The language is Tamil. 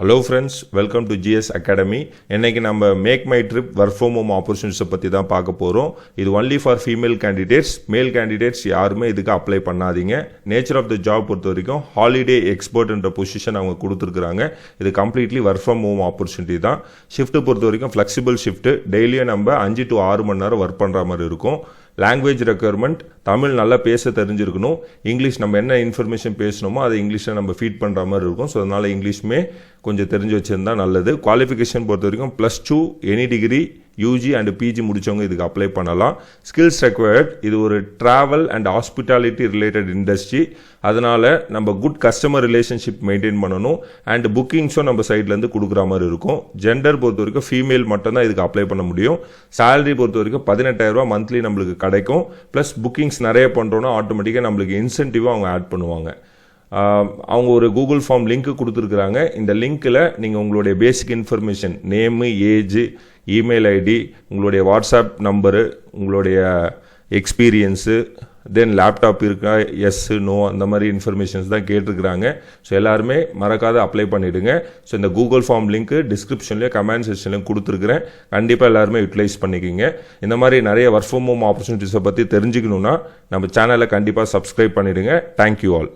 Hello friends welcome to GS academy இன்றைக்கி நம்ம Make My Trip work from home ஆப்பர்ச்சுனிட்டிஸை பற்றி தான் பார்க்க போகிறோம் இது only for female candidates male candidates யாருமே இதுக்கு அப்ளை பண்ணாதீங்க. நேச்சர் ஆஃப் த ஜாப் பொறுத்த வரைக்கும் ஹாலிடே எக்ஸ்பர்ட்ன்ற பொசிஷன் அவங்க கொடுத்துருக்குறாங்க. இது completely work from home opportunity தான். ஷிஃப்ட்டு பொறுத்த வரைக்கும் ஃப்ளெக்சிபிள் ஷிஃப்ட்டு டெய்லியும் நம்ம அஞ்சு டு ஆறு மணி நேரம் ஒர்க் பண்ணுற மாதிரி இருக்கும். லாங்குவேஜ் ரெக்குயர்மெண்ட் தமிழ் நல்லா பேச தெரிஞ்சிருக்கணும். இங்கிலீஷ் நம்ம என்ன இன்ஃபர்மேஷன் பேசணுமோ அதை இங்கிலீஷில் நம்ம ஃபீட் பண்ணுற மாதிரி இருக்கும். ஸோ அதனால் இங்கிலீஷுமே கொஞ்சம் தெரிஞ்சு வச்சிருந்தா நல்லது. குவாலிஃபிகேஷன் பொறுத்த வரைக்கும் plus two any degree UG and PG முடித்தவங்க இதுக்கு அப்ளை பண்ணலாம். ஸ்கில்ஸ் ரெக்வயர்ட் இது ஒரு travel and hospitality related industry அதனால் நம்ம குட் கஸ்டமர் ரிலேஷன்ஷிப் மெயின்டைன் பண்ணணும். அண்ட் புக்கிங்ஸும் நம்ம சைட்லேருந்து கொடுக்குற மாதிரி இருக்கும். ஜெண்டர் பொறுத்த வரைக்கும் ஃபீமேல் மட்டும்தான் இதுக்கு அப்ளை பண்ண முடியும். சேலரி பொறுத்த வரைக்கும் பதினெட்டாயிரரூபா மந்த்லி நம்மளுக்கு கிடைக்கும். ப்ளஸ் புக்கிங்ஸ் நிறைய பண்ணுறோன்னா ஆட்டோமேட்டிக்காக நம்மளுக்கு இன்சென்டிவாக அவங்க ஆட் பண்ணுவாங்க. அவங்க ஒரு கூகுள் ஃபார்ம் லிங்க் கொடுத்துருக்குறாங்க. இந்த லிங்க்கில் நீங்கள் உங்களுடைய basic information name age email ID உங்களுடைய வாட்ஸ்அப் நம்பரு உங்களுடைய எக்ஸ்பீரியன்ஸு தென் லேப்டாப் இருக்கா எஸ் நோ அந்த மாதிரி இன்ஃபர்மேஷன்ஸ் தான் கேட்டிருக்கிறாங்க. ஸோ எல்லாருமே மறக்காத அப்ளை பண்ணிவிடுங்க ஸோ இந்த கூகுள் ஃபார்ம் லிங்க்கு டிஸ்கிரிப்ஷன்லேயும் கமெண்ட் செக்ஷன்லையும் கொடுத்துருக்குறேன். கண்டிப்பாக எல்லாருமே யூட்டிலைஸ் பண்ணிக்கிங்க. இந்த மாதிரி நிறைய ஒர்க் ஃப்ரம் ஹோம் ஆப்பர்ச்சுனிட்டிஸை பற்றி தெரிஞ்சுக்கணுன்னா நம்ம சேனலை கண்டிப்பாக சப்ஸ்கிரைப் பண்ணிவிடுங்க தேங்க்யூ ஆல்